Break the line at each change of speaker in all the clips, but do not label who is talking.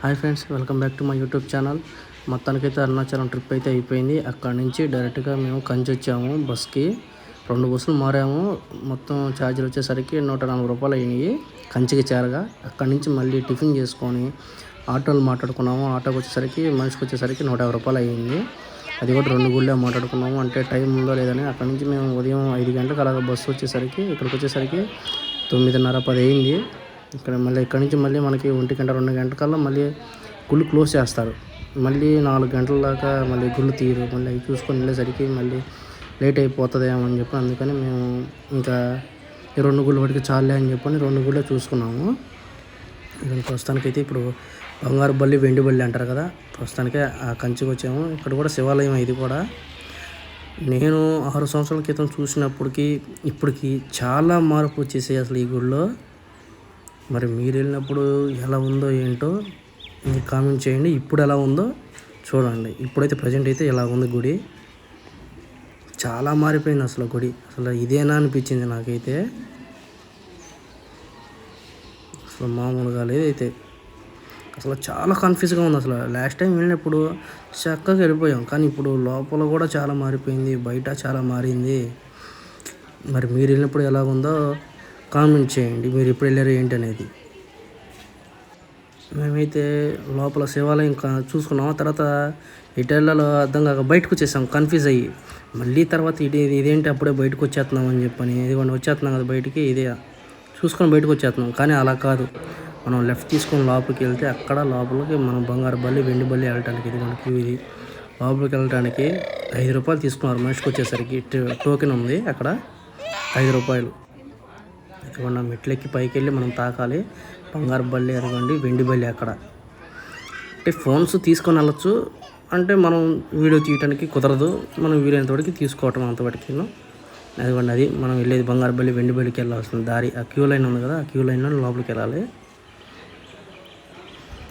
Hi friends welcome back to my YouTube channel. మొత్తానికైతే Arunachalam trip అయితే అయిపోయింది. అక్కడ నుంచి డైరెక్ట్గా మేము కంచి వచ్చాము బస్కి. రెండు బస్సులు మారాము. మొత్తం ఛార్జీలు వచ్చేసరికి నూట నలభై రూపాయలు అయినాయి కంచికి చేరగా. అక్కడి నుంచి మళ్ళీ టిఫిన్ చేసుకొని ఆటోలు మాట్లాడుకున్నాము. ఆటోకి వచ్చేసరికి మనిషికి వచ్చేసరికి నూట యాభై రూపాయలు అయ్యింది అది కూడా రెండు గుళ్ళే మాట్లాడుకున్నాము. అంటే టైం ఉందో లేదని అక్కడి నుంచి మేము ఉదయం ఐదు గంటలకు అలాగ బస్సు వచ్చేసరికి ఇక్కడికి వచ్చేసరికి తొమ్మిదిన్నర పది అయింది. ఇక్కడ మళ్ళీ ఇక్కడ నుంచి మళ్ళీ మనకి ఒంటి గంట రెండు గంటకల్లా మళ్ళీ గుళ్ళు క్లోజ్ చేస్తారు. మళ్ళీ నాలుగు గంటల దాకా మళ్ళీ గుళ్ళు తీరు. మళ్ళీ అవి చూసుకొని వెళ్ళేసరికి మళ్ళీ లేట్ అయిపోతుందేమో అని చెప్పి అందుకని మేము ఇంకా ఈ రెండు గుళ్ళు వాటికి చాలే అని చెప్పని రెండు గుళ్ళే చూసుకున్నాము. ఇక్కడ ప్రస్తుతానికైతే ఇప్పుడు బంగారు బల్లి వెండి బల్లి అంటారు కదా ప్రస్తుతానికే ఆ కంచికి వచ్చాము. ఇక్కడ కూడా శివాలయం ఇది కూడా. నేను ఆరు సంవత్సరాల క్రితం చూసినప్పటికీ ఇప్పటికి చాలా మార్పు వచ్చేసాయి అసలు ఈ గుడిలో మరి మీరు వెళ్ళినప్పుడు ఎలా ఉందో ఏంటో మీరు కామెంట్ చేయండి. ఇప్పుడు ఎలా ఉందో చూడండి. ఇప్పుడైతే ప్రజెంట్ అయితే ఎలా ఉంది గుడి? చాలా మారిపోయింది అసలు గుడి. అసలు ఇదేనా అనిపించింది నాకైతే. అసలు మామూలుగా లేదైతే అసలు చాలా కన్ఫ్యూజ్గా ఉంది అసలు. లాస్ట్ టైం వెళ్ళినప్పుడు చక్కగా వెళ్ళిపోయాం. కానీ ఇప్పుడు లోపల కూడా చాలా మారిపోయింది. బయట చాలా మారింది. మరి మీరు వెళ్ళినప్పుడు ఎలా ఉందో కామెంట్ చేయండి. మీరు ఎప్పుడు వెళ్ళారు ఏంటి అనేది మేమైతే లోపల శివాలయం కా- చూసుకున్నాం. తర్వాత ఇటెళ్ళలో అర్థం కాక బయటకు వచ్చేసాం. కన్ఫ్యూజ్ అయ్యి. మళ్ళీ తర్వాత ఇది ఇదేంటి అప్పుడే బయటకు వచ్చేస్తున్నాం అని చెప్పని ఇదిగోండి వచ్చేస్తున్నాం కదా బయటికి ఇదే. చూసుకొని బయటకు వచ్చేస్తున్నాం. కానీ అలా కాదు. మనం లెఫ్ట్ తీసుకొని లోపలికి వెళ్తే అక్కడ లోపలికి మనం బంగారు బల్లి వెండి బల్లి వెళ్ళటానికి ఇది మనకి ఇది. లోపలికి వెళ్ళటానికి ఐదు రూపాయలు తీసుకున్నారు. మనిషికి వచ్చేసరికి. టోకెన్ ఉంది అక్కడ. ఐదు రూపాయలు. ఇదిగోండి మెట్లెక్కి పైకి వెళ్ళి మనం తాకాలి. బంగారు బల్లి అదిగోండి వెండి బల్లి అక్కడ. అంటే ఫోన్స్ తీసుకొని వెళ్ళొచ్చు. అంటే మనం వీడియో తీయడానికి కుదరదు. మనం వీలైనంతవరకు తీసుకోవటం అంతవరకు అదిగోండి అది మనం వెళ్ళేది బంగారు బల్లి వెండి బల్లికి వెళ్ళాల్సిన దారి. ఆ క్యూ లైన్ ఉంది కదా ఆ క్యూ లైన్లో లోపలికి వెళ్ళాలి.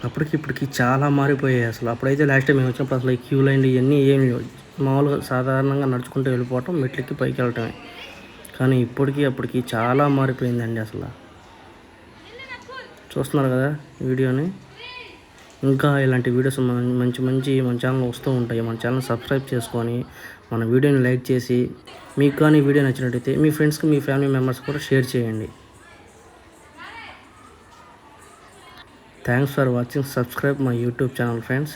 అప్పటికి ఇప్పటికి చాలా మారిపోయాయి అసలు. అప్పుడైతే లాస్ట్ టైం మేము వచ్చినప్పుడు అసలు ఈ క్యూ లైన్లు ఇవన్నీ ఏమి మామూలుగా సాధారణంగా నడుచుకుంటూ వెళ్ళిపోవటం మెట్లెక్కి పైకి వెళ్ళటమే. కానీ ఇప్పటికీ అప్పటికి చాలా మారిపోయిందండి అసలు. చూస్తున్నారు కదా వీడియోని? ఇంకా ఇలాంటి వీడియోస్ మంచి మంచి మన ఛానల్ వస్తూ ఉంటాయి. మన ఛానల్ సబ్స్క్రైబ్ చేసుకొని మన వీడియోని లైక్ చేసి మీకు కానీ వీడియో నచ్చినట్టయితే మీ ఫ్రెండ్స్కి మీ ఫ్యామిలీ మెంబర్స్ కూడా షేర్ చేయండి. Thanks for watching. Subscribe my YouTube channel friends.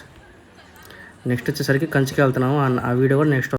Next వచ్చేసరికి కంచికి వెళ్తున్నాము. ఆ వీడియో కూడా నెక్స్ట్